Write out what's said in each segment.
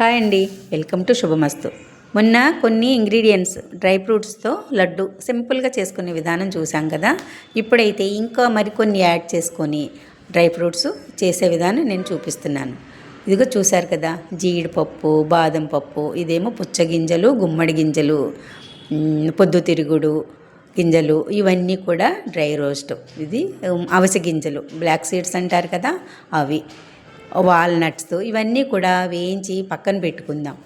Hi అండి. Welcome to శుభమస్తు. మొన్న కొన్ని ఇంగ్రీడియంట్స్ డ్రై ఫ్రూట్స్తో లడ్డు సింపుల్గా చేసుకునే విధానం చూసాం కదా. ఇప్పుడైతే ఇంకా మరికొన్ని యాడ్ చేసుకొని డ్రై ఫ్రూట్స్ చేసే విధానం నేను చూపిస్తున్నాను. ఇదిగో చూశారు కదా జీడిపప్పు బాదం పప్పు ఇదేమో పుచ్చగింజలు గుమ్మడి గింజలు పొద్దుతిరుగుడు గింజలు ఇవన్నీ కూడా డ్రై రోస్ట్. ఇది ఉమ్, గింజలు బ్లాక్ సీడ్స్ అంటారు కదా అవి. వాల్నట్స్ ఇవన్నీ కూడా వేయించి పక్కన పెట్టుకుందాం.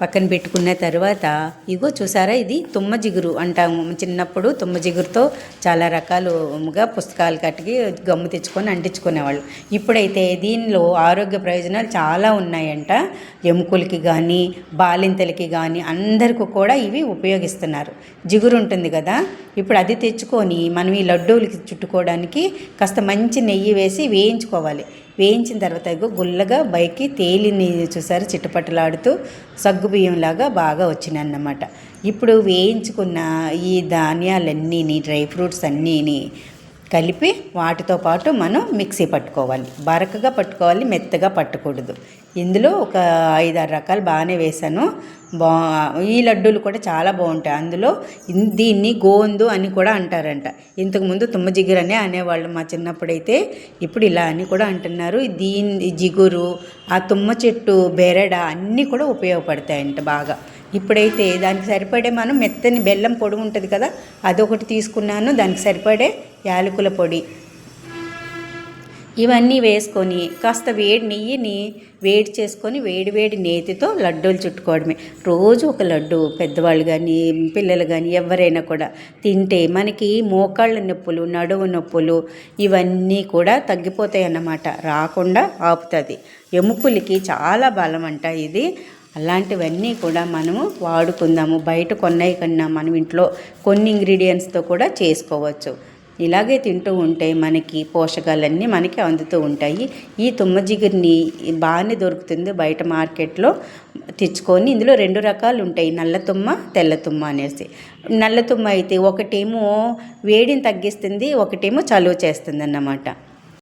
పక్కన పెట్టుకున్న తర్వాత ఇగో చూసారా ఇది? తుమ్మ జిగురు అంటాము. చిన్నప్పుడు తుమ్మ జిగురుతో చాలా రకాలుగా పుస్తకాలు కట్టి గమ్ము తెచ్చుకొని అంటించుకునేవాళ్ళు. ఇప్పుడైతే దీనిలో ఆరోగ్య ప్రయోజనాలు చాలా ఉన్నాయంట. ఎముకలకి కానీ బాలింతలకి కానీ అందరికీ కూడా ఇవి ఉపయోగిస్తున్నారు. జిగురు ఉంటుంది కదా? ఇప్పుడు అది తెచ్చుకొని మనం ఈ లడ్డూలకి చుట్టుకోవడానికి కాస్త మంచి నెయ్యి వేసి వేయించుకోవాలి. వేయించిన తర్వాత ఇగో గుల్లగా పైకి తేలిని చూసారు చిట్టపట్టలాడుతూ సగ్గుబియ్యంలాగా బాగా వచ్చినాయి అన్నమాట ఇప్పుడు వేయించుకున్న ఈ ధాన్యాలన్నీని డ్రై ఫ్రూట్స్ అన్నీని కలిపి వాటితో పాటు మనం మిక్సీ పట్టుకోవాలి. బరకగా పట్టుకోవాలి మెత్తగా పట్టకూడదు. ఇందులో ఒక ఐదారు రకాలు బాగానే వేశాను బా ఈ లడ్డూలు కూడా చాలా బాగుంటాయి. అందులో దీన్ని గోందు అని కూడా అంటారంట. ఇంతకుముందు తుమ్మ జిగురు అనే అనేవాళ్ళు మా చిన్నప్పుడైతే ఇప్పుడు ఇలా అని కూడా అంటున్నారు. దీని జిగురు ఆ తుమ్మ చెట్టు బెరడ అన్నీ కూడా ఉపయోగపడతాయంట బాగా. ఇప్పుడైతే దానికి సరిపడే మనం మెత్తని బెల్లం పొడి ఉంటుంది కదా అదొకటి తీసుకున్నాను. దానికి సరిపడే యాలకుల పొడి. ఇవన్నీ వేసుకొని కాస్త వేడి నెయ్యిని వేడి చేసుకొని వేడి వేడి నేతితో లడ్డూలు చుట్టుకోవడమే. రోజు ఒక లడ్డు పెద్దవాళ్ళు కానీ పిల్లలు కానీ ఎవరైనా కూడా తింటే మనకి మోకాళ్ళ నొప్పులు నడువు నొప్పులు ఇవన్నీ కూడా తగ్గిపోతాయి అన్నమాట రాకుండా ఆపుతుంది. ఎముకలకి చాలా బలం అంట ఇది. అలాంటివన్నీ కూడా మనము వాడుకుందాము. బయట కొన్నాయి కన్నా మనం ఇంట్లో కొన్ని ఇంగ్రీడియంట్స్తో కూడా చేసుకోవచ్చు. ఇలాగే తింటూ ఉంటే మనకి పోషకాలన్నీ మనకి అందుతూ ఉంటాయి. ఈ తుమ్మ జిగురిని బాగానే దొరుకుతుంది బయట మార్కెట్లో తెచ్చుకొని. ఇందులో రెండు రకాలు ఉంటాయి. నల్ల తుమ్మ తెల్ల తుమ్మ అనేసి. నల్ల తుమ్మ అయితే ఒకటేమో వేడిని తగ్గిస్తుంది ఒకటేమో చలువ చేస్తుంది అన్నమాట